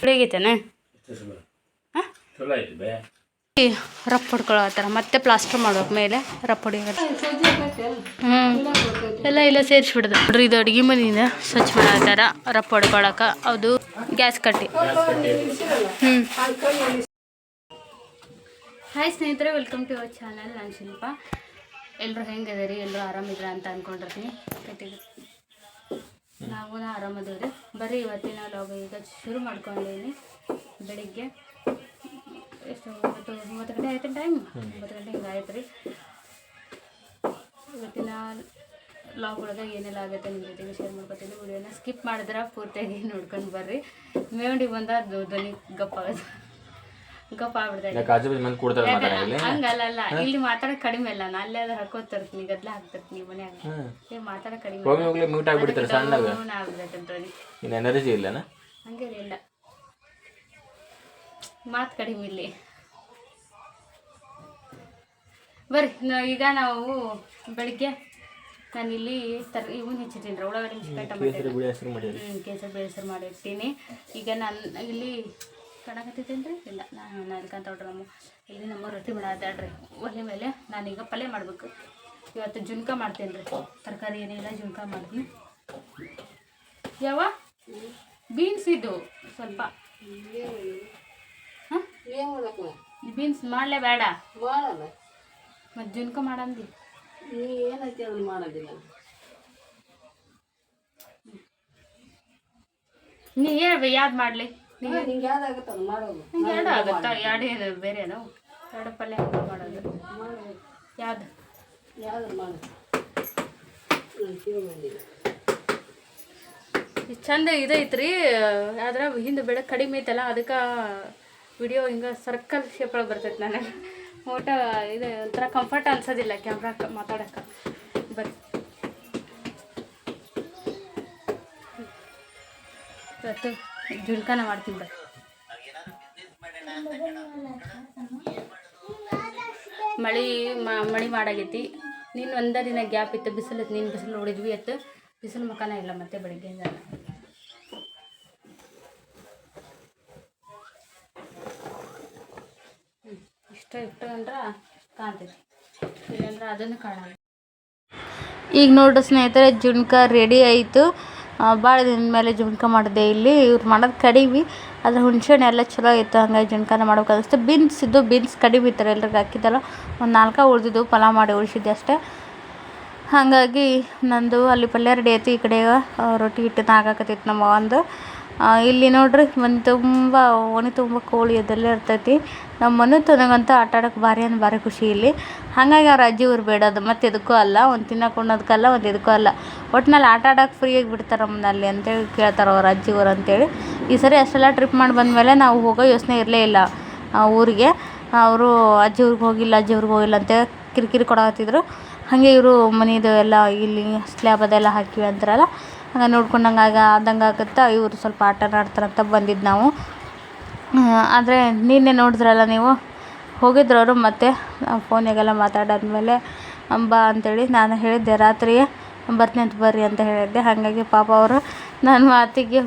ಹುಡುಗೈತೇನೆ ಹಾಂ? ಚಲೋ ಐತಿ ಬೇ ರಫ್ ಹೊಡ್ಕೊಳತ್ತಾರ ಮತ್ತೆ ಪ್ಲಾಸ್ಟರ್ ಮಾಡ್ಬೇಕು ಮೇಲೆ ರಪ್ಪಡಿ ಹೊಡಿಯೋದು ಹ್ಞೂ ಎಲ್ಲ ಇಲ್ಲ ಸೇರಿಸ್ಬಿಡ್ದು. ನೋಡ್ರಿ, ಇದು ಅಡುಗೆ ಮನೆಯಿಂದ ಸ್ವಚ್ಛ ಮಾಡತ್ತಾರ ರಪ್ಪಡ್ಕೊಳಕ ಅದು ಗ್ಯಾಸ್ ಕಟ್ಟಿ. ಹ್ಞೂ ಹಾಯ್ ಸ್ನೇಹಿತರೆ ವೆಲ್ಕಮ್ ಟು ಅವರ್ ಚಾನಲ್ ನಾನು ಶಿಲ್ಪ. ಎಲ್ಲರೂ ಹೆಂಗಿದ್ದೀರಿ? ಎಲ್ಲರೂ ಆರಾಮಿದ್ರ ಅಂತ ಅಂದ್ಕೊಂಡಿರ್ತೀನಿ ನಾವು ಆರಾಮದೇವ್ರಿ. ಬರ್ರಿ ಇವತ್ತಿನ ಲಾಗ್ ಈಗ ಶುರು ಮಾಡ್ಕೊಂಡಿದ್ದೀನಿ ಬೆಳಿಗ್ಗೆ. ಎಷ್ಟು ಒಂಬತ್ತು ಒಂಬತ್ತು ಗಂಟೆ ಆಯ್ತು ಟೈಮ್ ಒಂಬತ್ತು ಗಂಟೆ ಹಿಂಗೆ ಆಯ್ತು ರೀ ಇವತ್ತಿನ ಲಾಗ್ ಒಳಗೆ ಏನೆಲ್ಲ ಆಗುತ್ತೆ ನಿಮ್ಮ ಜೊತೆಗೆ ಶೇರ್ ಮಾಡ್ಕೊತೀನಿ. ವಿಡಿಯೋನ ಸ್ಕಿಪ್ ಮಾಡಿದ್ರೆ ಪೂರ್ತಿಯಾಗಿ ನೋಡ್ಕೊಂಡು ಬರ್ರಿ. ಮೇವಂಡಿಗೆ ಬಂದ ಧ್ವನಿ ಗಪ್ಪ ಗಪ್ಪ ಹಂಗಲ್ಲ ಇಲ್ಲಿ? ಮಾತಾಡ ಕಡಿಮೆ ಅಲ್ಲ ನಾ ಅಲ್ಲೇ ಗದ್ಲ ಹಾಕ್ತಿರ್ತೀನಿ ಮನ್ಯಾಗ. ಏ ಮಾತಾಡ ಕಡಿಮೆ ಹೋಗಿ ಹೋಗ್ಲಿ ಮ್ಯೂಟ್ ಆಗ್ಬಿಡ್ತಾರೆ ಸಣ್ಣಗ. ಆಗ್ಬಿಡತ್ತೆ ಧ್ವನಿ ಇನ್ನು ಎನರ್ಜಿ ಇಲ್ಲನ? ಹಂಗೇನಿಲ್ಲ ಮಾತು ಕಡಿಮೆ ಇಲ್ಲಿ. ಬರ್ರಿ ಈಗ ನಾವು ಬೆಳಿಗ್ಗೆ ನಾನು ಇಲ್ಲಿ ತರ್ ಇವನ್ ಹೆಚ್ಚಿದ್ದೀನಿ ಉಳ್ಳಾಗಡ್ಡಿ ಮೆಣಸಿನ್ಕಾಯಿ ಟೊಮೆಟೊ. ಬಿಳಿ ಕೇಸರಿ ಬೇಳೆಸರು ಮಾಡಿರ್ತೀನಿ. ಈಗ ನಾನು ಇಲ್ಲಿ ಕಣಕತ್ತೈತೇನು ಇಲ್ಲ, ನಾನು ಅದಕ್ಕಂತ ಹೊಡ್ರಿ ನಮ್ಮ ಇಲ್ಲಿ ನಮ್ಮ ರೊಟ್ಟಿ ಮಾಡಾಡ್ರಿ ಒಲೆ ಮೇಲೆ ನಾನೀಗ ಪಲ್ಯ ಮಾಡಬೇಕು. ಇವತ್ತು ಜುನ್ಕ ಮಾಡ್ತೇನೆ ರೀ ತರಕಾರಿ ಏನಿಲ್ಲ ಜುನ್ಕ ಮಾಡ್ತೀನಿ. ಯಾವ ಬೀನ್ಸ್ ಇದು, ಸ್ವಲ್ಪ. ಬೀನ್ಸ್ ಮಾಡಲೇ ಬೇಡ. ಮತ್ತೆ ಜುನ್ಕ ಮಾಡಂದಿ? ಏನೈತಿ ಅದು ಮಾಡೋದಿಲ್ಲ ನೀ ಯಾವ್ದು ಮಾಡಲಿ? ನಿಂಗೆ ಯಾವ್ದಾಗುತ್ತೆ ಅದು ಮಾಡೋದು ಎರಡು ಆಗುತ್ತಾ ಎರಡು ಏನು ಬೇರೆ ಅದಾವು ಎರಡು ಪಲ್ಯ ಮಾಡೋದು ಯಾವ್ದು ಯಾವ್ದು ಮಾಡು ನಾನು ಕಿವಿ ಮಾಡಿಲ್ಲ ಇದು ಚಂದ ಇದೈತ್ರಿ ಆದ್ರೆ ಹಿಂದೆ ಬೆಳೆ ಕಡಿಮೆ ಐತಲ್ಲ ಅದಕ್ಕೆ ವಿಡಿಯೋ ಹಿಂಗೆ ಸರ್ಕಲ್ ಶೇಪ್ ಒಳಗೆ ಬರ್ತೈತೆ ನನಗೆ ಓಟ ಇದು ಒಂಥರ ಕಂಫರ್ಟ್ ಅನ್ಸೋದಿಲ್ಲ ಕ್ಯಾಮ್ರಾಕ್ಕೆ ಮಾತಾಡೋಕೆ ಬರ್ರಿ ಇವತ್ತು ಜುಲ್ಕಾನ ಮಾಡ್ತೀನಿ ಬರ್ರಿ ಮಳೆ ಮಳೆ ಮಾಡಾಗೈತಿ. ನೀನು ಒಂದೇ ದಿನ ಗ್ಯಾಪ್ ಇತ್ತು, ಬಿಸಿಲು ನೀನು ಬಿಸಿಲು ನೋಡಿದ್ವಿ ಇತ್ತು ಬಿಸಿಲು ಮುಖಾನ ಇಲ್ಲ ಮತ್ತೆ ಬೆಳಿಗ್ಗೆಯಿಂದ ಇಷ್ಟು ಇಟ್ಟು ಅಂದ್ರೆ ಕಾಣ್ತೈತಿ. ಇಲ್ಲಾಂದ್ರೆ ಅದನ್ನು ಕಾಣ ಈಗ ನೋಡ್ರಿ ಸ್ನೇಹಿತರೆ ಜುಣ್ಕ ರೆಡಿ ಆಯಿತು. ಭಾಳ ದಿನದ ಮೇಲೆ ಜುಣ್ಕ ಮಾಡಿದೆ ಇಲ್ಲಿ. ಇವ್ರು ಮಾಡೋದು ಕಡಿಮೆ ಅದ್ರ ಹುಣ್ಸೆಹಣ್ಣು ಎಲ್ಲ ಚಲೋ ಇತ್ತು, ಹಂಗಾಗಿ ಜುಣ್ಕನ ಮಾಡ್ಬೇಕು ಅನಿಸ್ತು ಬೀನ್ಸ್ ಇದ್ದು ಬೀನ್ಸ್ ಕಡಿಮೆ ಇತ್ತು, ಎಲ್ರಿಗೆ ಹಾಕಿದ್ದಲ್ಲ. ಒಂದು ನಾಲ್ಕು ಉಳಿದಿದ್ದು, ಪಲಾವ್ ಮಾಡಿ ಉಳಿಸಿದ್ದೆ ಅಷ್ಟೇ. ಹಾಗಾಗಿ ನಂದು ಅಲ್ಲಿ ಪಲ್ಯ ರೆಡಿ ಆಯ್ತು. ಈ ಕಡೆ ರೊಟ್ಟಿ ಹಿಟ್ಟನ್ನ ಆಗಾಕತ್ತಿತ್ತು ನಮ್ಮ ಒಂದು ಇಲ್ಲಿ ನೋಡ್ರಿ ಒಂದು ತುಂಬ, ಓಣಿ ತುಂಬ ಕೋಳಿ ಅದೆಲ್ಲ ಇರ್ತೈತಿ. ನಮ್ಮ ಮನೆ ತನಗಂತೂ ಆಟ ಆಡೋಕೆ ಭಾರಿ ಅಂದ್ರೆ ಭಾರಿ ಖುಷಿ ಇಲ್ಲಿ. ಹಾಗಾಗಿ ಅವ್ರ ಅಜ್ಜಿ ಊರು ಬೇಡದು ಮತ್ತು ಇದಕ್ಕೂ ಅಲ್ಲ, ಒಂದು ತಿನ್ನೋಕೆ ಉಣ್ಣೋದಕ್ಕಲ್ಲ ಒಂದು ಇದಕ್ಕೂ ಅಲ್ಲ. ಒಟ್ನಲ್ಲಿ ಆಟ ಆಡೋಕೆ ಫ್ರೀಯಾಗಿ ಬಿಡ್ತಾರೆ ನಮ್ಮಲ್ಲಿ ಅಲ್ಲಿ ಅಂತೇಳಿ ಕೇಳ್ತಾರೆ ಅವ್ರ ಅಜ್ಜಿ ಊರು ಅಂತೇಳಿ ಈ ಸರಿ ಅಷ್ಟೆಲ್ಲ ಟ್ರಿಪ್ ಮಾಡಿ ಬಂದಮೇಲೆ ನಾವು ಹೋಗೋ ಯೋಚನೆ ಇರಲೇ ಇಲ್ಲ, ಆ, ಊರಿಗೆ. ಅವರು ಅಜ್ಜಿ ಊರಿಗೆ ಹೋಗಿಲ್ಲ, ಅಜ್ಜಿ ಊರಿಗೆ ಹೋಗಿಲ್ಲ ಅಂತ ಕಿರಿಕಿರಿ ಕೊಡಕತ್ತಿದ್ರು. ಹಾಗೆ ಇವರು ಮನೆದು ಎಲ್ಲ ಇಲ್ಲಿ ಸ್ಲ್ಯಾಬ್ ಅದೆಲ್ಲ ಹಾಕಿವಿ ಅಂತಾರಲ್ಲ ಹಂಗೆ ನೋಡ್ಕೊಂಡಂಗೆ ಆಗ ಆದಂಗೆ ಆಗುತ್ತೆ? ಇವರು ಸ್ವಲ್ಪ ಆಟ ಆಡ್ತಾರಂತ ಬಂದಿದ್ದು ನಾವು. ಆದರೆ ನಿನ್ನೆ ನೋಡಿದ್ರಲ್ಲ ನೀವು? ಹೋಗಿದ್ರು ಅವರು ಮತ್ತೆ ಫೋನಿಗೆಲ್ಲ ಮಾತಾಡಾದ್ಮೇಲೆ ಬಾ ಅಂತೇಳಿ ನಾನು ಹೇಳಿದ್ದೆ ರಾತ್ರಿ ಬರ್ತೀನಿ ಅಂತ ಬರ್ರಿ ಅಂತ ಹೇಳಿದ್ದೆ. ಹಾಗಾಗಿ ಪಾಪ ಅವರು ನನ್ನ ಮಾತಿಗೆ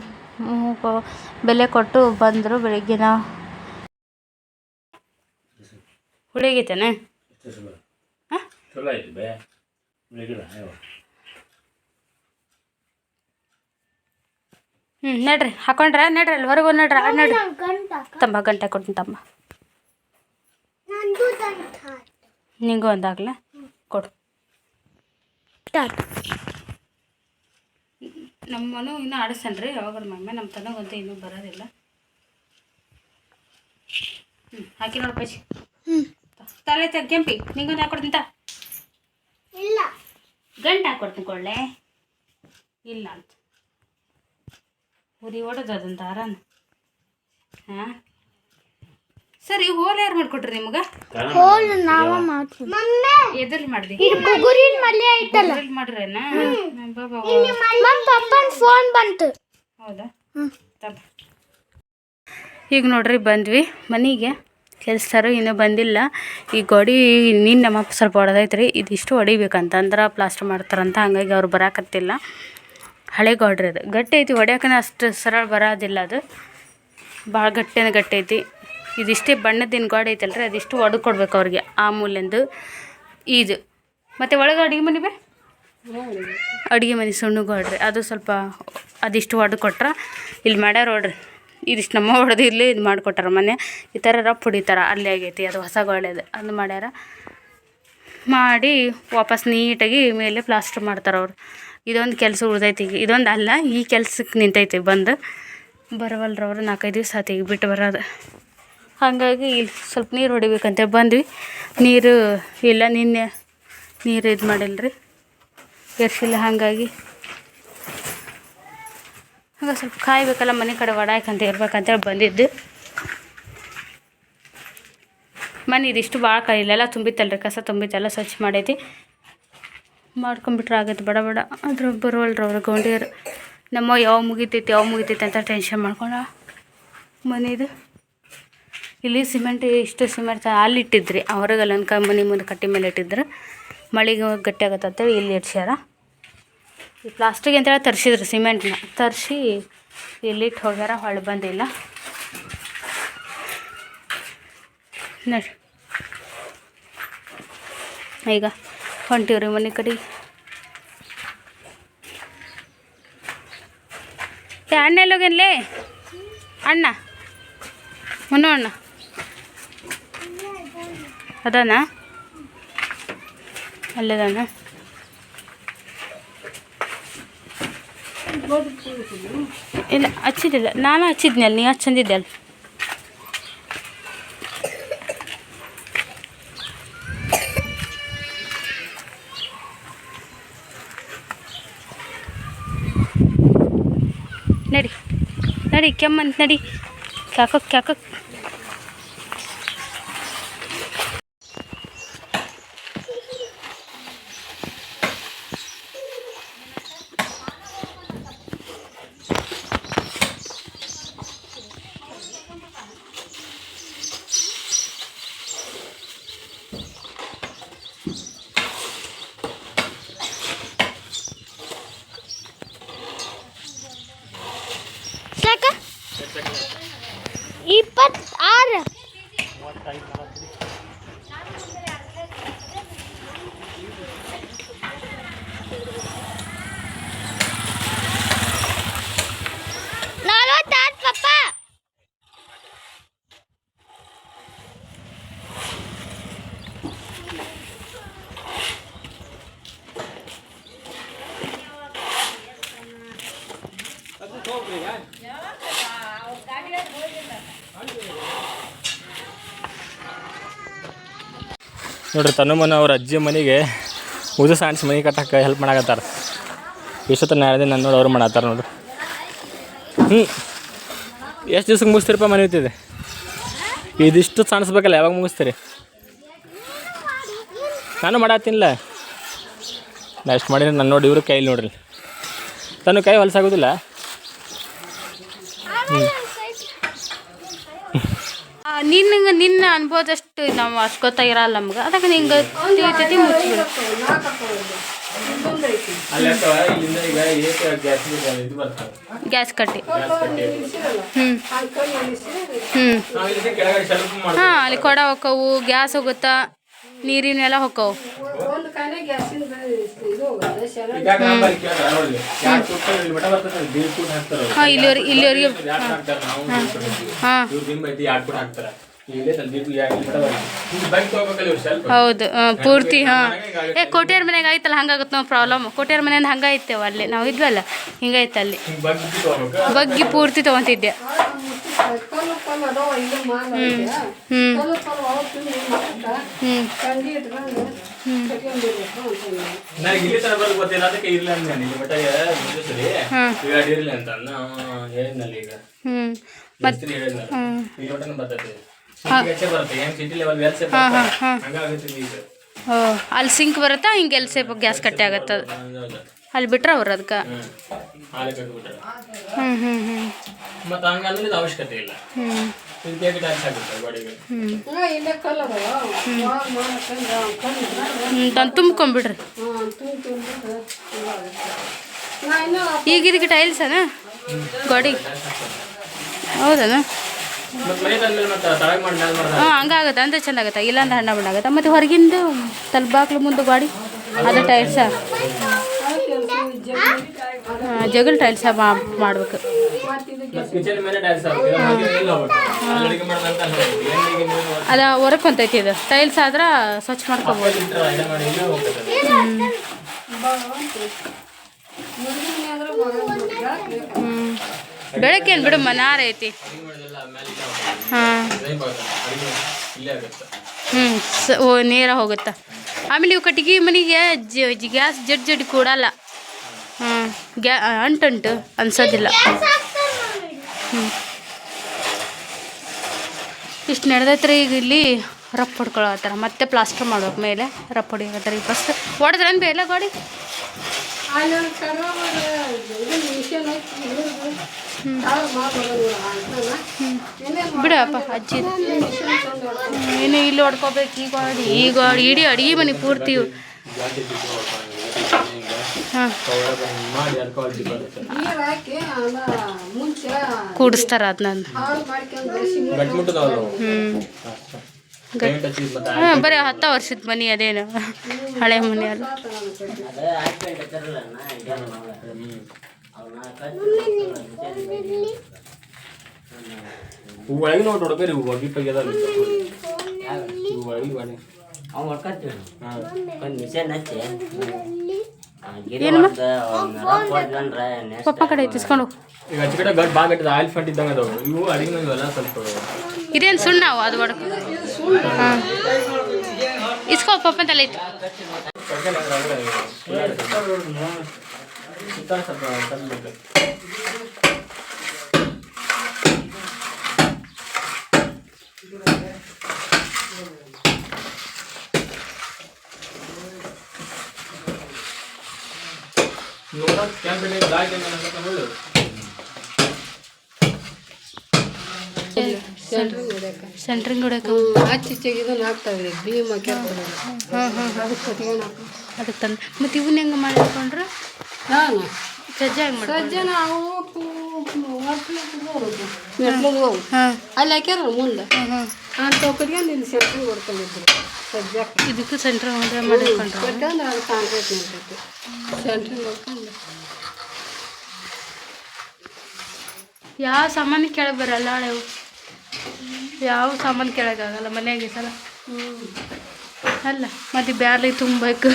ಬೆಲೆ ಕೊಟ್ಟು ಬಂದರು ಬೆಳಿಗ್ಗಿನ. ಹುಡುಗೈತೇನೆ ಹಾಂ ಚಲೋ ಐತಿ ಬೇ ಬೆಳಗಿಲ್ಲ ಹ್ಞೂ ನಡ್ರಿ ಹಾಕೊಂಡ್ರ? ನಡ್ರಿ ಅಲ್ಲಿ ಹೊರಗೆ ನಡ್ರಿ ಆಡ್ ನಡ್ರಿ. ತಂಬ ಗಂಟೆ ಕೊಡ್ತೀನಿ ತಮ್ಮ ನಿಂಗೂ ಒಂದಾಗಲ ಕೊಡು. ನಮ್ಮ ಮನು ಇನ್ನೂ ಆಡಿಸ್ತಾನ್ರಿ ಯಾವಾಗ ಮಮ್ಮಿ ನಮ್ಮ ತನಗಂತೂ ಇನ್ನೂ ಬರೋದಿಲ್ಲ. ಹ್ಞೂ ಹಾಕಿ ನೋಡಿ ಪೈಸಿ. ತಲೆ ತ ಕೆಂಪಿ ನಿಂಗೊಂದು ಹಾಕೊಡ್ತೀನಿ ತಾ. ಇಲ್ಲ. ಗಂಟು ಹಾಕೊಡ್ತೀನಿ ಕೊಳ್ಳೆ ಇಲ್ಲ ಅಂತ. ಉರಿ ಹೊಡೋದು ಅದನ್ನ ಆರಾನ ಹಾಂ? ಸರಿ ಹೋಲ್ ಯಾರು ಮಾಡ್ಕೊಟ್ರಿ ನಿಮ್ಗೆ? ಹೋಲ್ ನಾವ ಮಾಡ್ತೀವಿ. ಮಮ್ಮಿ! ಎದ್ರಲ್ಲಿ ಮಾಡ್ದಿ? ಇದು ಗುಗುರಿನ ಮಲ್ಲೆ ಐತಲ್ಲ? ಎದ್ರಲ್ಲಿ ಮಾಡ್ರೇನ? ಬಾಬಾ ಮಮ್ಮ ಪಪ್ಪನ ಫೋನ್ ಬಂತು. ಹೌದಾ? ತಪ್ಪ ಈಗ ನೋಡ್ರಿ ಬಂದ್ವಿ. ಮನೆಗೆ. ಕೆಲಸರು ಇನ್ನೂ ಬಂದಿಲ್ಲ. ಈ ಗೋಡಿ ನಿನ್ನ ನಮ್ಮಪ್ಪ ಸ್ವಲ್ಪ ಹೊಡೆದೈತ್ರಿ ಇದಿಷ್ಟು ಹೊಡಿಬೇಕಂತ ಅಂದ್ರೆ ಪ್ಲಾಸ್ಟರ್ ಮಾಡ್ತಾರಂತ. ಹಂಗಾಗಿ ಅವ್ರು ಬರಾಕತ್ತಿಲ್ಲ. ಹಳೆ ಗಾಡ್ರಿ ಅದು. ಗಟ್ಟಿ ಐತಿ, ಹೊಡ್ಯಾಕನ ಅಷ್ಟು ಸರಳ ಬರೋದಿಲ್ಲ ಅದು. ಭಾಳ ಗಟ್ಟಿನ ಗಟ್ಟಿ ಐತಿ. ಇದಿಷ್ಟೇ ಬಣ್ಣದಿನ ಗಾಡಿ ಐತಲ್ರಿ, ಅದಿಷ್ಟು ಒಡೆದು ಕೊಡ್ಬೇಕು ಅವ್ರಿಗೆ ಆ ಮೂಲೆಂದು. ಇದು ಮತ್ತು ಒಳಗೆ ಅಡುಗೆ ಮನೆ ಬೇ? ಅಡುಗೆ ಮನೆ ಸಣ್ಣ ಗೋಡ್ರಿ, ಅದು ಸ್ವಲ್ಪ ಅದಿಷ್ಟು ಒಡೆದು ಕೊಟ್ರೆ ಇಲ್ಲಿ ಮಾಡ್ಯಾರ ನೋಡ್ರಿ. ಇದಿಷ್ಟು ನಮ್ಮ ಹೊಡೆದು ಇಲ್ಲಿ ಇದು ಮಾಡಿಕೊಟ್ಟಾರ ಮನೆ. ಈ ಥರ ರಫ್ ಹೊಡಿತಾರ, ಅಲ್ಲೇ ಆಗೈತಿ, ಅದು ಹೊಸ ಗಾಳಿದು ಅದು. ಮಾಡ್ಯಾರ. ಮಾಡಿ ವಾಪಸ್ ನೀಟಾಗಿ ಮೇಲೆ ಪ್ಲಾಸ್ಟರ್ ಮಾಡ್ತಾರೆ ಅವ್ರು. ಇದೊಂದು ಕೆಲಸ ಉಳ್ದೈತಿ ಈಗ. ಇದೊಂದು ಅಲ್ಲ, ಈ ಕೆಲ್ಸಕ್ಕೆ ನಿಂತೈತಿ ಬಂದು. ಬರವಲ್ರಿ ಅವರು ನಾಲ್ಕೈದು ದಿವಸ ಆತು ಈಗ ಬಿಟ್ಟು ಬರೋದು. ಹಾಗಾಗಿ ಇಲ್ಲಿ ಸ್ವಲ್ಪ ನೀರು ಹೊಡಿಬೇಕಂತ. ಬಂದ್ವಿ. ನೀರು ಇಲ್ಲ, ನಿನ್ನೆ ನೀರು ಇದು ಮಾಡಿಲ್ರಿ. ಎರ್ಸಿಲ್ಲ ಹಾಗಾಗಿ. ಹಂಗೆ ಸ್ವಲ್ಪ ಕಾಯ್ಬೇಕಲ್ಲ, ಮನೆ ಕಡೆ ಒಡಾಯ್ಕಂತ ಇರ್ಬೇಕಂತೇಳಿ ಬಂದಿದ್ದು. ಮನೆ ಇದಿಷ್ಟು ಭಾಳ ಕೈಲೆಲ್ಲ ತುಂಬಿತ್ತಲ್ರಿ, ಕಸ ತುಂಬಿತ್ತಲ್ಲ, ಸ್ವಚ್ಛ ಮಾಡೈತಿ. ಮಾಡ್ಕೊಂಬಿಟ್ರೆ ಆಗೈತೆ ಬಡ ಬಡ. ಅದ್ರ ಬರುವಲ್ರಿ ಅವ್ರು ಗೌಂಡಿಯರು ನಮ್ಮ ಯಾವ ಮುಗಿತೈತಿ ಯಾವ ಮುಗಿತೈತಿ ಅಂತ ಟೆನ್ಷನ್ ಮಾಡ್ಕೊಂಡ ಮನೆದು ಇಲ್ಲಿ ಸಿಮೆಂಟ್ ಇಷ್ಟು ಸಿಮೆಂಟ್ ಅಲ್ಲಿ ಇಟ್ಟಿದ್ರಿ. ಹೊರಗೆ ಅನ್ಕ ಮನೆ ಮುಂದೆ ಕಟ್ಟಿ ಮೇಲೆ ಇಟ್ಟಿದ್ರು. ಮಳೆಗೆ ಗಟ್ಟಿ ಆಗತ್ತೆ ಇಲ್ಲಿ ಇಡ್ಸ್ಯಾರ. ಈ ಪ್ಲಾಸ್ಟಿಕ್ ಅಂತೇಳಿ ತರಿಸಿದ್ರು ಸಿಮೆಂಟ್ನ ತರಿಸಿ ಇಲ್ಲಿಟ್ಟು ಹೋಗ್ಯಾರ, ಹೊಳ್ಳಿ ಬಂದಿಲ್ಲ. ನೋಡಿ ಈಗ ಹೊಂಟಿವ್ರಿ ಮನೆ ಕಡೆ. ಏ, ಅಣ್ಣ ಎಲ್ಲೋಗೇನ್ಲೇ? ಅಣ್ಣ. ಮುನ್ನು ಅಣ್ಣ. ಅದಾನ? ಅಲ್ಲದಾನ ಇಲ್ಲ, ಹಚ್ಚಿದ್ದಿಲ್ಲ. ನಾನು ಹಚ್ಚಿದ್ನಲ್ಲ, ನೀ ಹಚ್ಚಂದಿದ್ದೆ ಅಲ್ಲ ನಡಿ ನಡಿ ಕೆಮ್ಮಂತ ನಡಿ. ಕ್ಯಾಕಕ್ ಕ್ಯಾಕಕ್ ಸಾಕ ಇಪ್ಪತ್ತಾರು ನಲವತ್ತಾರು ಪಪ್ಪ ನೋಡ್ರಿ ತನುಮನ ಅವ್ರ ಅಜ್ಜಿ ಮನೆಗೆ ಉದು ಸಾಣಿಸಿ ಮನೆ ಕಟ್ಟಕ್ಕೆ ಹೆಲ್ಪ್ ಮಾಡಾಕತ್ತಾರ. ಇಷ್ಟೊತ್ತ ನಾಳೆ ನನ್ನ ನೋಡಿ ಅವ್ರು ಮಾಡತ್ತಾರ ನೋಡ್ರಿ. ಹ್ಞೂ ಎಷ್ಟು ದಿವ್ಸಕ್ಕೆ ಮುಗಿಸ್ತೀರಪ್ಪ ಮನೆ ಇತ್ತಿದೆ ಇದಿಷ್ಟು ಸಾಣಿಸ್ಬೇಕಲ್ಲ ಯಾವಾಗ ಮುಗಿಸ್ತೀರಿ? ನಾನು ಮಾಡತ್ತೀನಿಲ್ಲ ನಾ ಎಷ್ಟು ಮಾಡಿದ್ರೆ ನಾನು ನೋಡಿ ಇವರು ಕೈಲಿ ನೋಡ್ರಿ. ತನ್ನ ಕೈ ಹೊಲಸಾಗೋದಿಲ್ಲ ನಿನ್ನ ನಿನ್ನ ಅನ್ಬೋದಷ್ಟು ನಾವು ಅಷ್ಟು ಇರಲ್ಲ ನಮ್ಗೆ. ಅದಕ್ಕೆ ನಿಂಗೆ ತಿಳಿತೈತಿ ಮುಚ್ಚಿ ಗ್ಯಾಸ್ ಕಟ್ಟಿ ಗ್ಯಾಸ್ ಕಟ್ಟಿ. ಹ್ಞೂ ಹ್ಞೂ ಹಾಂ ಅಲ್ಲಿ ಕೊಡ ಹೋಕ್ಕವು ಗ್ಯಾಸ್ ಹೋಗುತ್ತಾ ನೀರಿನೆಲ್ಲ ಹೊಕ್ಕವು. ಹಾಂ ಹಾಂ ಇಲ್ಲಿವರೆಗೆ ಇಲ್ಲಿವರೆಗೆ ಯಾಕೆ ಹಾಂ. ಹೌದು ಹಾಂ ಪೂರ್ತಿ ಹಾಂ. ಏ ಕೋಟೆಯರ್ ಮನೆಗೆ ಆಯ್ತಲ್ಲ ಹಂಗಾಗುತ್ತೆ ನಾವು ಪ್ರಾಬ್ಲಮ್ ಕೋಟೆಯರ್ ಮನೆಯಿಂದ ಹಂಗೆ ಐತೇವ ಅಲ್ಲಿ. ನಾವು ಇದ್ವಲ್ಲ ಹಿಂಗೈತೆ ಅಲ್ಲಿ. ಬಗ್ಗಿ ಪೂರ್ತಿ ತೊಗೊತಿದ್ದೆ. ಹ್ಞೂ ಹ್ಞೂ ಹ್ಞೂ ಅಲ್ಲಿ ಸಿಂಕ್ ಬರುತ್ತಾ ಹಿಂಗೆ ಎಲ್ಲಿ ಸೇಪ ಗ್ಯಾಸ್ ಕಟ್ಟಿ ಆಗತ್ತೆ ಅದು ಅಲ್ಲಿ ಬಿಟ್ರ ಅವ್ರು ಅದಕ್ಕೆ ಹ್ಞೂ ಹ್ಞೂ ಹ್ಞೂ ತಂದು ತುಂಬ್ಕೊಂಬಿಡ್ರಿ ಈಗ ಇದಕ್ಕೆ ಟೈಲ್ಸನ ಗೋಡಿ ಹೌದನ ಮತ್ತೆ ಮನೆ ತಂದ್ಮೇಲೆ ಮತ್ತೆ ತಳಗ್ ಮಾಡಿ ಮ್ಯಾಲ್ ಮಾಡ್ದ? ಹಾಂ ಹಂಗಾಗತ್ತೆ ಅಂದ್ರೆ ಚೆಂದಾಗತ್ತೆ. ಇಲ್ಲಾಂದ್ರೆ ಹಣ್ಣ ಬಣ್ಣಾಗತ್ತೆ ಮತ್ತು ಹೊರಗಿಂದು ತಲ್ಬಾಕ್ಲು ಮುಂದೆ ಗಾಡಿ ಅದು ಟೈಲ್ಸ ಹಾಂ ಜಗಲ್ ಟೈಲ್ಸ ಮಾಡ್ಬೇಕು. ಅದ ಹೊರಗೆ ಕುಂತೈತಿ ಇದು. ಟೈಲ್ಸ್ ಆದ್ರೆ ಸ್ವಚ್ಛ ಮಾಡ್ಕೋಬೋದು. ಹ್ಮ್. ಹ್ಞೂ ಬೆಳಕೇನು ಬಿಡು ಮನಾರ ಐತಿ ಹಾಂ. ಹ್ಞೂ ಸ, ಓ, ನೇರ ಹೋಗುತ್ತಾ. ಆಮೇಲೆ ಇವು ಕಟ್ಟಿಗೆ ಮನೆಗೆ ಜ ಗ್ಯಾಸ್ ಜಡ್ ಜಡ್ ಕೂಡಲ್ಲ. ಹ್ಞೂ ಗ್ಯಾ, ಅಂಟಂಟು, ಅನ್ಸೋದಿಲ್ಲ. ಹ್ಞೂ ಇಷ್ಟು ನಡೆದೈತ್ರಿ ಈಗ ಇಲ್ಲಿ ರಪ್ಪ ಹೊಡ್ಕೊಳತ್ತಾರ ಮತ್ತೆ ಪ್ಲಾಸ್ಟರ್ ಮಾಡ್ಬೇಕು ಮೇಲೆ. ರಪ್ಪ ಈ ಬಸ್. ಹೊಡೆದ್ರೇನು ಎಲ್ಲ ಗಾಡಿ? ಬಿಡಪ್ಪ, ಅಜ್ಜಿ. ಇನ್ನು ಇಲ್ಲಿ ಹೊಡ್ಕೋಬೇಕು, ಈಗ ಈಗ ಇಡೀ ಅಡಿಗೆ ಮನೆ ಪೂರ್ತಿ ಕೂಡಿಸ್ತಾರ ಅದನ್ನ ಹ್ಮ್. ಬರೀ ಹತ್ತು ವರ್ಷದ ಮನೆ ಅದೇನು, ಹಳೆ ಮನೆ ಅಲ್ಲ. ಹೂ ಒಳಗೆ ನೋಡಿ ನೋಡ್ಬೇರಿ ಹೂ ಒಗಿ ಪಗ್ಯದ ಹೂ ಒಳಗೆ ಮಾಡಿ ಅವ್ ಒಂದು ಮಿಷನ್ ಹಚ್ಚಿ ಪಪ್ಪ ಕಡೆ ತಿಸ್ಕೊಂಡು ಈಗ ಕಡೆ ಬಾಗ್ ಇಟ್ಟದ ಆಯಿಲ್ ಫಂಟ್ ಇದ್ದಂಗೆ ಅದಾವು. ಇವು ಅಡಿಗೆ ಮನೆ ಎಲ್ಲ ಸ್ವಲ್ಪ ಇದೇನು ಸುಣ್ಣ ಅವು? ಅದು ಹೊಡ್ಕೊ ಹಾಂ. ಇಸ್ಕೋ ಪಪ್ಪ ತಲೆ ಇತ್ತು ಸುತ್ತ ಸ್ವಲ್ಪ. ನೋಡಕ್ ಕೆಂಪ್ ಎಣ್ಣೆ ಗಾಳಿ ಎಣ್ಣೆ ಅಂತ ನೋಡು. ಸೆಂಟ್ರಿಂಗ್ ಹೊಡ್ಯಾಕ ಆಚೆ ಇದನ್ನ ಹಾಕ್ತಾವೆ ಭೀಮ ಹಾಂ ಹಾಂ ಅದಕ್ಕೆ ಅದಕ್ಕೆ ತಂದು ಮತ್ತು ಇವನ್ನ ಹೆಂಗೆ ಮಾಡಿಕೊಂಡ್ರೆ ನಾನು? ಸಜ್ಜ ಹೆಂಗೆ ಮಾಡಿ ಸಜ್ಜೆ ನಾವು ಮೆಟ್ಲದು ಹೋಗು ಹಾಂ. ಅಲ್ಲಿ ಹಾಕ್ಯಾರ ಮುಂದೆ. ಹಾಂ ಹಾಂ. ನಿನ್ನ ಸೆಂಟ್ರಿಂಗ್ ಹೊಡ್ಕೊಂಡಿದ್ರು. ಸಜ್ಜಕ್ಕೆ ಇದಕ್ಕೆ ಸೆಂಟ್ರ್ ಮಾಡಿಕೊಂಡ್ರೆ ಅದು ಕಾಂಕ್ರೀಟ್ ನಿಂತೈತಿ ಸೆಂಟ್ರಿಂಗ್ ಹೊಡ್ಕೊಂಡು ಯಾವ ಸಾಮಾನು ಕೆಳಗೆ ಬರಲ್ಲ ಹಳೆವು ಯಾವ ಸಾಮಾನು ಕೆಳಗಾಗಲ್ಲ ಮನೆಯಾಗೆ ಸಲ. ಅಲ್ಲ ಮತ್ತು ಬ್ಯಾರ್ಲಿ ತುಂಬಬೇಕು.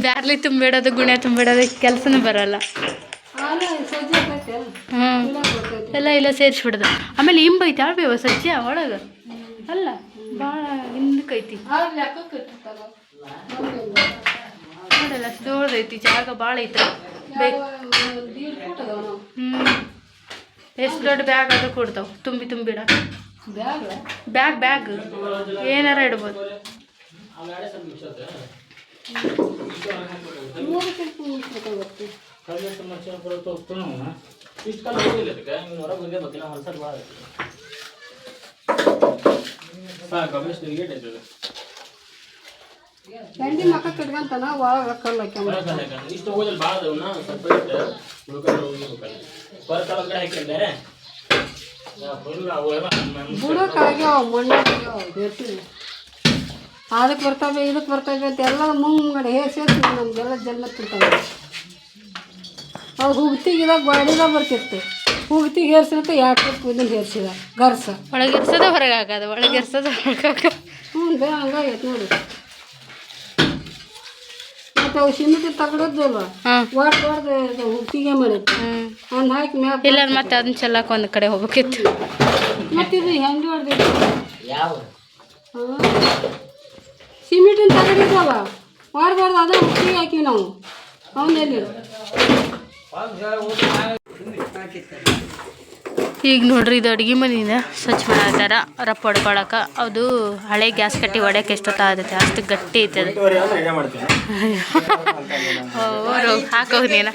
ಬ್ಯಾರ್ಲಿ ತುಂಬಿಡೋದು, ಗುಣೆ ತುಂಬಿಡೋದು, ಕೆಲಸನೂ ಬರಲ್ಲ. ಹ್ಞೂ ಎಲ್ಲ ಇಲ್ಲ, ಸೇರಿಸ್ಬಿಡ್ದು. ಆಮೇಲೆ ಐತೆ ಆಳ್ಬೇವ ಸಜ್ಜೆ ಒಳಗೆ. ಅಲ್ಲ ಭಾಳ ಹಿಂದಕ್ಕೈತಿ ಐತಿ ನೋಡಲ್ಲ ದೊಡ್ಡದೈತಿ, ಜಾಗ ಭಾಳ ಐತೆ. ಹ್ಞೂ ಎಷ್ಟು ದೊಡ್ಡ ಬ್ಯಾಗ್ ಅದು ಕೊಡ್ತಾವೆ. ತುಂಬಿ ತುಂಬಿಡ. Bag bag. ಏನಾರ ಇಡ್ಬೋದು. ಮೂರು ಕಿಟಕಿ ಮುಚ್ಬೇಕಾಗುತ್ತೆ ಇಷ್ಟು ಕಾಲ ಹೋಗಿಲ್ಲ ಅದಕ್ಕೆ ಇನ್ನು ಹೊರಗೆ ಬಂದೇ ಗೊತ್ತಿಲ್ಲ ಹೊಲ್ಸದ್ ಭಾಳ ಐತಿ. ಸಾಕು ಅಭ್ಯಾಸ ಗೇಟ್ ಐತೆ ಅದು. ಎಂಡಿ ಮಕ್ಕ ಕಟ್ಕೊಂತಾನ ಒಳಗೆ ಕಲ್ಲು ಹಾಕ್ಯಂಬ ಹೊರಗ್ ಬಂದಾಗ ಇಷ್ಟು ಹೋಗೋದಿಲ್ಲ ಭಾಳ ಅದಾವು ನಾ ಸ್ವಲ್ಪ ಐತೆ ಉಳ್ಕೊಂಡು ಹೋಗಿರ್ಬೇಕಲ್ಲ ಹೊರಗೆ ಕಡೆ ಹಾಕಿದ್ದಾರೆ ಫುಲ್ ಅವು ಎಲ್ಲ ನಮ್ಮ- ಬುಡಕ್ಕಾಗ್ಯಾವ ಮಣ್ಣಾಗ್ಯಾವ ಗಟ್ಟಿ ಅದಕ್ಕೆ ಬರ್ತವೆ ಇದಕ್ಕೆ ಬರ್ತವೆ ಅಂತ ಎಲ್ಲ ಮುಂಗಡೆ ಹೇರ್ಸಿ ನಮ್ಗೆಲ್ಲ ಜನ್ಮ ತಿಂತಾವೆ ಅವು ಹುಗ್ತಿಗೆ ಇದಾಗ ಬಾಡಿದಾಗ ಬರ್ತಿತ್ತು. ಹುಗ್ತಿಗೆ ಹೇರ್ಸಿರುತ್ತೆ ಯಾಕೆ ಕೂದಲು ಹೇರ್ಸಿದ? ಗರ್ಸ. ಒಳಗೆ ಇರ್ಸೋದ ಹೊರಗೆ ಹಾಕೋದು ಒಳಗೆ ಇರ್ಸೋದ ಹೊರಗೆ ಹ್ಞೂ ಬೇ ಹಂಗಾಗೈತೆ ನೋಡಿ. ಮತ್ತು ಅವು ಸಿಮೆಂಟ್ ತಗಡದ್ದಲ್ಲ ಹಾಂ. ಒಟ್ಟು ಹೊಡೆದು ಹುಗ್ತಿಗೆ ಮಾಡೈತೆ ಹ್ಞೂ ಅವ್ನು ಹಾಕಿ ಮ್ಯಾಪ್ ಇಲ್ಲ ಮತ್ತೆ ಅದನ್ನ ಚೆಲ್ಲಕ್ಕೆ ಒಂದು ಕಡೆ ಹೋಗ್ಬೇಕಿತ್ತು. ಮತ್ತು ಇದು ಹೆಂಗೆ ಹೊಡೆದಿತ್ತು ಯಾವ ಸಿಮೆಂಟಿನ ತಗಡಿದ್ದಾವ ಮಾಡಬಾರ್ದು ಅದೇ ಹುಟ್ಟಿಗೆ ಹಾಕಿವಿ ನಾವು. ಅವನಲ್ಲಿ ಈಗ ನೋಡ್ರಿ ಇದು ಅಡುಗೆ ಮನೆಯಿಂದ ಸ್ವಚ್ಛ ಮಾಡತ್ತಾರ ರಪ್ಪ ಹೊಡ್ಕೊಳಕ. ಅದು ಹಳೆ ಗ್ಯಾಸ್ ಕಟ್ಟಿ ಹೊಡ್ಯಕ್ಕೆ ಎಷ್ಟೊತ್ತಾಗತ್ತೆ ಅಷ್ಟು ಗಟ್ಟಿ ಐತೆ ಅದು. ಅವರು ಹಾಕೋ ನೀನು.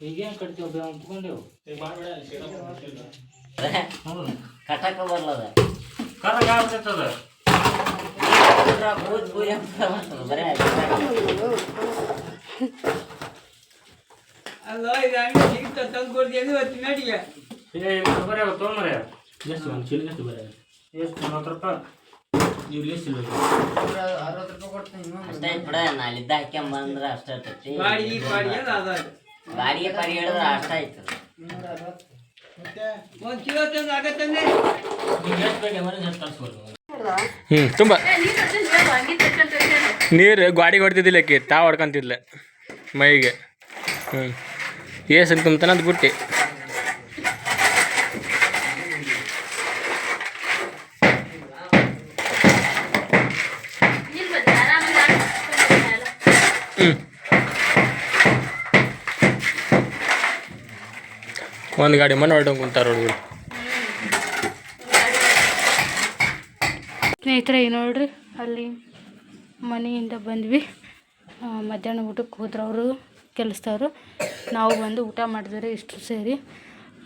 ಈಗೇನು ಕಟ್ತೀವಿ ಅಂದ್ಕೊಂಡೇವು ಕಟಕ ಬರ್ಲದ ಬೂದ್ ಬೂದಿ ಅಂತ ಬರ್ತದೆ ಬರೇ ಎಷ್ಟು ಒಂದು ಚೀಲ ಎಷ್ಟು ಬರ ಎಷ್ಟು ಮೂವತ್ತು ರೂಪಾಯಿ ನೀವು ಇಲ್ಲ ಅಷ್ಟೇ ಐತ್ ಬಿಡ. ನಾ ಅಲ್ಲಿದ್ದ ಹಾಕ್ಯಂಬಂದ್ರ ಅಷ್ಟ ಇರ್ತೈತಿ ಗಾಡಿಗೆ ಪರಿ ಹೇಳಿದ್ರೆ ಅಷ್ಟೇ ಆಯ್ತದ ಹ್ಞೂ ತುಂಬ. ನೀರು ಗಾಡಿಗೆ ಹೊಡ್ತಿದ್ದಿಲ್ಲ ಆಕಿ ತಾ ಹೊಡ್ಕೊಂತಿದ್ಲೆ ಮೈಗೆ. ಹ್ಞೂ ಏಸಲ್ಲಿ ತುಂಬ್ತಾನೆ ಅದು ಬಿಟ್ಟು ಹ್ಞೂ ಒಂದು ಗಾಡಿ ಮನೆ ಹೊರಟು ಕುಂತಾರ ಸ್ನೇಹಿತರೆ ನೋಡ್ರಿ ಅಲ್ಲಿ ಮನೆಯಿಂದ ಬಂದ್ವಿ. ಮಧ್ಯಾಹ್ನ ಊಟಕ್ಕೆ ಹೋದ್ರವರು ಕೆಲಸದವರು. ನಾವು ಬಂದು ಊಟ ಮಾಡಿದ್ರಿ ಇಷ್ಟು ಸೇರಿ.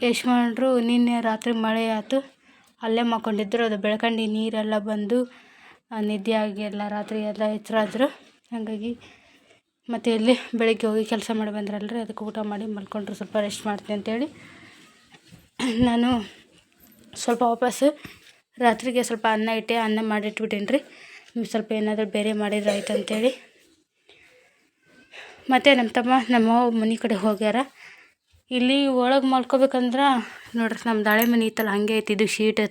ಯಶ್ಮಾನ್ರು ನಿನ್ನೆ ರಾತ್ರಿ ಮಳೆ ಆಯ್ತು ಅಲ್ಲೇ ಮಕ್ಕೊಂಡಿದ್ರು ಅದು ಬೆಳ್ಕಂಡು ನೀರೆಲ್ಲ ಬಂದು ಆ, ನಿದ್ದೆ ಆಗಿ ಎಲ್ಲ ರಾತ್ರಿ ಎಲ್ಲ ಎಚ್ಚರಾದ್ರು. ಹಾಗಾಗಿ ಮತ್ತು ಇಲ್ಲಿ ಬೆಳಿಗ್ಗೆ ಹೋಗಿ ಕೆಲಸ ಮಾಡಿ ಬಂದ್ರಲ್ರಿ, ಅದಕ್ಕೆ ಊಟ ಮಾಡಿ ಮಲ್ಕೊಂಡ್ರು, ಸ್ವಲ್ಪ ರೆಸ್ಟ್ ಮಾಡ್ತೀನಿ ಅಂತೇಳಿ. ನಾನು ಸ್ವಲ್ಪ ವಾಪಸ್ಸು ರಾತ್ರಿಗೆ ಸ್ವಲ್ಪ ಅನ್ನ ಇಟ್ಟೆ, ಅನ್ನ ಮಾಡಿಟ್ಬಿಟ್ಟೇನಿ ರೀ ಸ್ವಲ್ಪ ಏನಾದರೂ ಬೇರೆ ಮಾಡಿದ್ರೆ ಆಯ್ತು ಅಂತೇಳಿ. ಮತ್ತು ನಮ್ಮ ತಮ್ಮ, ನಮ್ಮ ಮನೆ ಕಡೆ ಹೋಗ್ಯಾರ. ಇಲ್ಲಿ ಒಳಗೆ ಮಲ್ಕೋಬೇಕಂದ್ರೆ ನೋಡ್ರಿ, ನಮ್ಮ ದಾಳೆ ಮನೆ ಇತ್ತಲ್ಲ, ಹಾಗೆ ಐತಿ, ಇದು ಶೀಟ್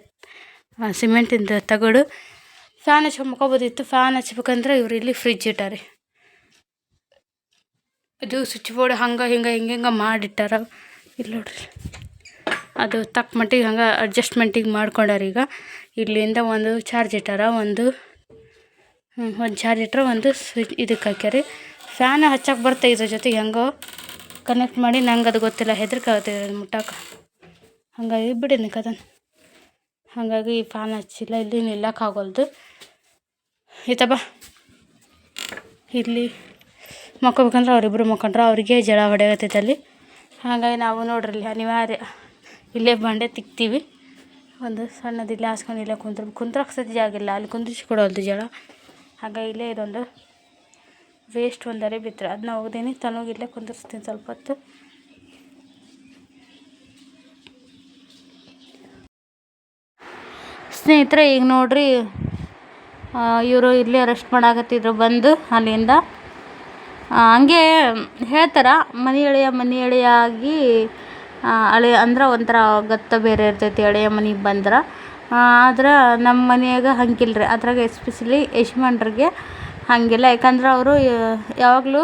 ಸಿಮೆಂಟಿಂದ ತಗಡು. ಫ್ಯಾನ್ ಹಚ್ಕೊಂಡು ಫ್ಯಾನ್ ಹಚ್ಬೇಕಂದ್ರೆ ಇವ್ರು ಇಲ್ಲಿ ಫ್ರಿಜ್ ಇಟ್ಟಾರೆ. ಇದು ಸ್ವಿಚ್ ಬೋರ್ಡ್ ಹಂಗೆ, ಹಿಂಗೆ ಹಿಂಗೆ ಮಾಡಿಟ್ಟಾರ. ಇಲ್ಲಿ ನೋಡ್ರಿ. ಅದು ತಕ್ಕ ಮಟ್ಟಿಗೆ ಹಂಗೆ ಅಡ್ಜಸ್ಟ್ಮೆಂಟಿಗೆ ಮಾಡ್ಕೊಂಡಾರ ಈಗ. ಇಲ್ಲಿಂದ ಒಂದು ಚಾರ್ಜ್ ಇಟ್ಟಾರ, ಒಂದು ಒಂದು ಚಾರ್ಜ್ ಇಟ್ಟರೆ ಒಂದು ಸ್ವಿಚ್ ಇದಕ್ಕೆ ಹಾಕ್ಯಾರಿ. ಫ್ಯಾನ್ ಹಚ್ಚಕ್ಕೆ ಬರ್ತಾ ಇದ್ರ ಜೊತೆಗೆ ಹೆಂಗೋ ಕನೆಕ್ಟ್ ಮಾಡಿ, ನಂಗೆ ಅದು ಗೊತ್ತಿಲ್ಲ ಹೆದರಿಕೆ ಅದು ಮುಟ್ಟಕ್ಕೆ ಹಾಗಾಗಿ ಬಿಡೀನಿ ಕದನ್ ಹಾಗಾಗಿ ಈ ಫ್ಯಾನ್ ಹಚ್ಚಿಲ್ಲ, ಇಲ್ಲಿ ನಿಲ್ಲಕ್ಕಾಗೋಲ್ದು ಆಗೋಲ್ದು. ಇಲ್ಲಿ ಮಕ್ಕೋಬೇಕಂದ್ರೆ ಅವರಿಬ್ಬರು ಮಕ್ಕೊಂಡ್ರೆ ಅವರಿಗೆ ಜಳ ಹೊಡೆಯತ್ತೈತೆ ಅಲ್ಲಿ. ಹಾಗಾಗಿ ನಾವು ನೋಡ್ರಿ ಅನಿವಾರ್ಯ ಇಲ್ಲೇ ಬಂಡೆ ತಿಕ್ತೀವಿ. ಒಂದು ಸಣ್ಣದು ಇಲ್ಲೇ ಹಾಸ್ಕೊಂಡು ಇಲ್ಲೇ ಕುಂತ್ರ ಕುಂತ್ರಕ್ಕೆ ಸತಿ ಜಾಗ ಅಲ್ಲಿ ಕುಂದ್ರಿಸಿ ಕೊಡೋಲ್ದು ಜಳ. ಹಾಗಾಗಿ ಇಲ್ಲೇ ಇದೊಂದು ವೇಸ್ಟ್ ಒಂದರೆ ಬಿತ್ತರೆ ಅದನ್ನ ಹೋಗ್ದೇನೆ ತನಗೆ ಇಲ್ಲೇ ಕುಂದಿರ್ಸ್ತೀನಿ ಸ್ವಲ್ಪ ಹೊತ್ತು. ಸ್ನೇಹಿತರೆ, ಈಗ ನೋಡ್ರಿ ಇವರು ಇಲ್ಲೇ ರೆಸ್ಟ್ ಮಾಡಾಕತ್ತಿದ್ರು ಬಂದು ಅಲ್ಲಿಂದ. ಹಂಗೆ ಹೇಳ್ತಾರೆ, ಮನೆ ಎಳೆಯ ಮನೆ ಎಳೆಯಾಗಿ ಅಳೆ ಅಂದ್ರೆ ಒಂಥರ ಗತ್ತ ಬೇರೆ ಇರ್ತೈತಿ ಎಳೆಯ ಮನೆಗೆ ಬಂದ್ರೆ. ಆದ್ರೆ ನಮ್ಮ ಮನೆಯಾಗ ಹಂಗಿಲ್ಲ ರೀ ಅದ್ರಾಗ ಎಸ್ಪೆಷಲಿ ಯಜಮಾನ್ರಿಗೆ ಹಾಗಿಲ್ಲ. ಯಾಕಂದ್ರೆ ಅವರು ಯಾವಾಗಲೂ,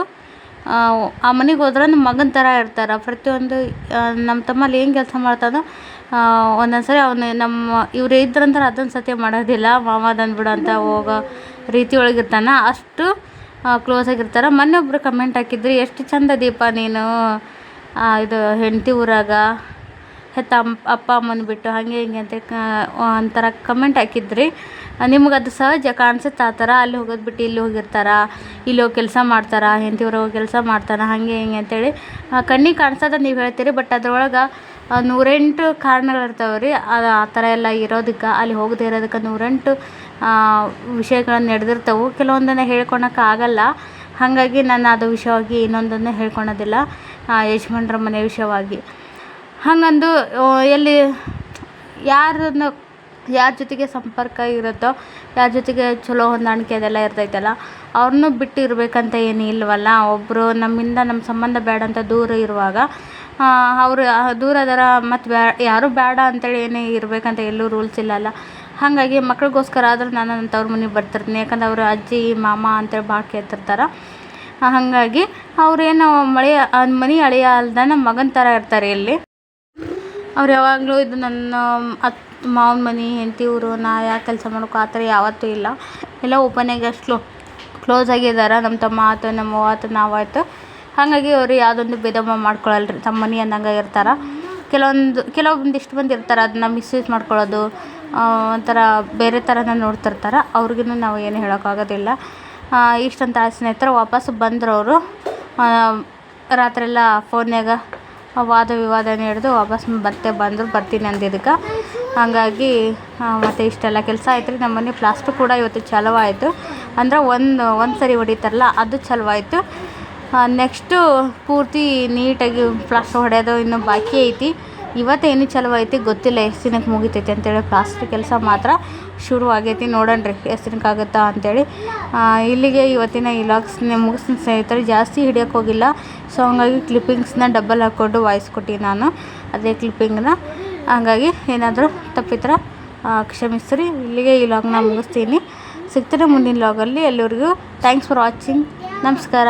ಆ ಮನೆಗೆ ಹೋದ್ರೆ ನಮ್ಮ ಮಗನ ಥರ ಇರ್ತಾರೆ. ಪ್ರತಿಯೊಂದು ನಮ್ಮ ತಮ್ಮಲ್ಲಿ ಏನು ಕೆಲಸ ಮಾಡ್ತಾನೋ ಒಂದೊಂದು ಸರಿ ಅವನು ನಮ್ಮ, ಇವ್ರು ಇದ್ರಂದ್ರೆ ಅದೊಂದು ಸತಿ ಮಾಡೋದಿಲ್ಲ. ಮಾವ ಬಿಡು ಅಂತ ಹೋಗೋ ರೀತಿ ಒಳಗಿರ್ತಾನೆ. ಅಷ್ಟು ಕ್ಲೋಸ್ ಆಗಿರ್ತಾರೆ. ಮೊನ್ನೆ ಒಬ್ಬರು ಕಮೆಂಟ್ ಹಾಕಿದ್ರಿ, ಎಷ್ಟು ಚಂದ ದೀಪ ನೀನು. ಇದು ಹೆಂಡತಿ ಊರಾಗ. ಹೆತ್ತ ಅಪ್ಪ ಅಮ್ಮನ ಬಿಟ್ಟು ಹಾಗೆ ಹಿಂಗೆ ಅಂತ ಒಂಥರ ಕಮೆಂಟ್ ಹಾಕಿದ್ರಿ. ನಿಮ್ಗೆ ಅದು ಸಹಜ ಕಾಣಿಸುತ್ತೆ ಆ ಥರ? ಅಲ್ಲಿ ಹೋಗೋದು ಬಿಟ್ಟು ಇಲ್ಲಿ ಹೋಗಿರ್ತಾರ. ಇಲ್ಲಿ ಹೋಗಿ ಕೆಲಸ ಮಾಡ್ತಾರೆ. ಹೆಂಡತಿ ಊರಾಗ ಕೆಲಸ ಮಾಡ್ತಾರೆ. ಹಾಗೆ ಹಿಂಗೆ ಅಂತೇಳಿ. ಕಣ್ಣಿಗೆ ಕಾಣಿಸೋದ ನೀವು ಹೇಳ್ತೀರಿ ಬಟ್ ಅದ್ರೊಳಗೆ ನೂರೆಂಟು ಕಾರಣಗಳಿರ್ತಾವೆ ರೀ ಅದು, ಆ ಥರ ಎಲ್ಲ ಇರೋದಕ್ಕೆ, ಅಲ್ಲಿ ಹೋಗದೇ ಇರೋದಕ್ಕೆ ನೂರೆಂಟು ವಿಷಯಗಳು ನಡೆದಿರ್ತವೆ. ಕೆಲವೊಂದನ್ನು ಹೇಳ್ಕೊಳಕ್ಕೆ ಆಗಲ್ಲ ಹಾಗಾಗಿ ನಾನು ಅದು ವಿಷಯವಾಗಿ ಇನ್ನೊಂದನ್ನು ಹೇಳ್ಕೊಳೋದಿಲ್ಲ ಯಜಮಾನ್ರ ಮನೆ ವಿಷಯವಾಗಿ. ಹಾಗಂದು ಎಲ್ಲಿ ಯಾರನ್ನು, ಯಾರ ಜೊತೆಗೆ ಸಂಪರ್ಕ ಇರುತ್ತೋ, ಯಾರ ಜೊತೆಗೆ ಚಲೋ ಹೊಂದಾಣಿಕೆ ಅದೆಲ್ಲ ಇರ್ತೈತಲ್ಲ, ಅವ್ರನ್ನೂ ಬಿಟ್ಟು ಇರಬೇಕಂತ ಏನು ಇಲ್ವಲ್ಲ. ಒಬ್ಬರು ನಮ್ಮಿಂದ ನಮ್ಮ ಸಂಬಂಧ ಬೇಡ ಅಂತ ದೂರ ಇರುವಾಗ ಅವರು ದೂರ ಅದಾರ ಮತ್ತು ಬ್ಯಾ, ಯಾರೂ ಬೇಡ ಅಂತೇಳಿ ಏನೇ ಇರಬೇಕಂತ ಎಲ್ಲೂ ರೂಲ್ಸ್ ಇಲ್ಲಲ್ಲ. ಹಾಗಾಗಿ ಮಕ್ಳಿಗೋಸ್ಕರ ಆದರೂ ನಾನು ನನ್ನ ತವ್ರ ಮನೆಗೆ ಬರ್ತಿರ್ತೀನಿ. ಯಾಕಂದ್ರೆ ಅವರು ಅಜ್ಜಿ, ಮಾಮ ಅಂತೇಳಿ ಭಾಳ ಕೇಳ್ತಿರ್ತಾರೆ. ಹಾಗಾಗಿ ಅವ್ರೇನು ಮಳೆ ಮನೆ ಅಳೆಯ ಅಲ್ದ ನಮ್ಮ ಮಗನ ಥರ ಇರ್ತಾರೆ ಇಲ್ಲಿ. ಅವ್ರು ಯಾವಾಗಲೂ ಇದು ನನ್ನ ಅತ್, ಮಾವನ ಮನೆ, ಹೆಂಡತಿ ಊರು ನಾ ಯಾಕೆ ಕೆಲಸ ಮಾಡೋಕೆ ಆ ಥರ ಯಾವತ್ತೂ ಇಲ್ಲ. ಎಲ್ಲ ಓಪನಾಗಿ ಅಷ್ಟು ಕ್ಲೋಸ್ ಆಗಿದ್ದಾರೆ ನಮ್ಮ ತಮ್ಮ ಆಯ್ತು, ನಮ್ಮ ಅವ್ವ ಆಯ್ತು ನಾವಾಯ್ತು ಹಾಗಾಗಿ ಅವರು ಯಾವುದೊಂದು ಭೇದ ಮಾಡ್ಕೊಳ್ಳಲ್ಲ ರೀ ತಮ್ಮ ಮನೆ ಅಂದಂಗೆ ಇರ್ತಾರೆ. ಕೆಲವೊಂದು, ಕೆಲವೊಂದಿಷ್ಟು ಮಂದಿ ಇರ್ತಾರೆ. ಅದನ್ನ ಮಿಸ್ಯೂಸ್ ಮಾಡ್ಕೊಳ್ಳೋದು. ಒಂಥರ ಬೇರೆ ಥರನೇ ನೋಡ್ತಿರ್ತಾರೆ. ಅವ್ರಿಗೂ ನಾವು ಏನು ಹೇಳೋಕ್ಕಾಗೋದಿಲ್ಲ. ಇಷ್ಟಂತ ಸ್ನೇಹಿತರ ವಾಪಸ್ ಬಂದ್ರು ಅವರು ರಾತ್ರಿ ಎಲ್ಲ ಫೋನ್ಯಾಗ ವಾದ ವಿವಾದ ಹಿಡ್ದು ವಾಪಸ್ ಮತ್ತೆ ಬಂದರು, ಬರ್ತೀನಿ ಅಂದಿದ್ದಕ್ಕೆ ಹಾಗಾಗಿ ಮತ್ತು ಇಷ್ಟೆಲ್ಲ ಕೆಲಸ ಆಯ್ತು ರೀ ನಮ್ಮ ಮನೆ ಪ್ಲಾಸ್ಟರ್ ಕೂಡ ಇವತ್ತು ಚಲೋ ಆಯಿತು. ಅಂದ್ರೆ ಒಂದು ಒಂದು ಸರಿ ಹೊಡಿತಾರಲ್ಲ, ಅದು ಚಲೋ ಆಯಿತು. ನೆಕ್ಸ್ಟು ಪೂರ್ತಿ ನೀಟಾಗಿ ಪ್ಲಾಸ್ಟರ್ ಹೊಡೆಯೋದು ಇನ್ನೂ ಬಾಕಿ ಐತಿ. ಇವತ್ತೇನು ಚಲೋ ಐತಿ ಗೊತ್ತಿಲ್ಲ ಎಷ್ಟು ದಿನಕ್ಕೆ ಮುಗಿತೈತಿ ಅಂತೇಳಿ ಪ್ಲಾಸ್ಟಿಕ್ ಕೆಲಸ ಮಾತ್ರ ಶುರು ನೋಡೋಣ ರೀ ಎಷ್ಟು ದಿನಕ್ಕೆ ಆಗುತ್ತಾ ಅಂತೇಳಿ. ಆ, ಇಲ್ಲಿಗೆ ಇವತ್ತಿನ ಈ ಲಾಗ್ಸ್ನ ಮುಗಿಸ್ತೀನಿ ಸ್ನೇಹಿತರೆ. ಜಾಸ್ತಿ ಹಿಡಿಯೋಕ್ಕೆ ಹೋಗಿಲ್ಲ. ಸೊ ಹಂಗಾಗಿ ಕ್ಲಿಪ್ಪಿಂಗ್ಸ್ನ ಡಬ್ಬಲ್ ಹಾಕ್ಕೊಂಡು ವಾಯ್ಸ್ ಕೊಟ್ಟು ನಾನು. ಅದೇ ಕ್ಲಿಪ್ಪಿಂಗ್ನ ಹಂಗಾಗಿ ಏನಾದರೂ ತಪ್ಪಿದ್ರೆ ಕ್ಷಮಿಸ್ರಿ. ಇಲ್ಲಿಗೆ ಈ ಲಾಗ್ನ ಮುಗಿಸ್ತೀನಿ. ಸಿಗ್ತೀನಿ ಮುಂದಿನ ಲಾಗಲ್ಲಿ ಎಲ್ಲರಿಗೂ ಥ್ಯಾಂಕ್ಸ್ ಫಾರ್ ವಾಚಿಂಗ್ ನಮಸ್ಕಾರ.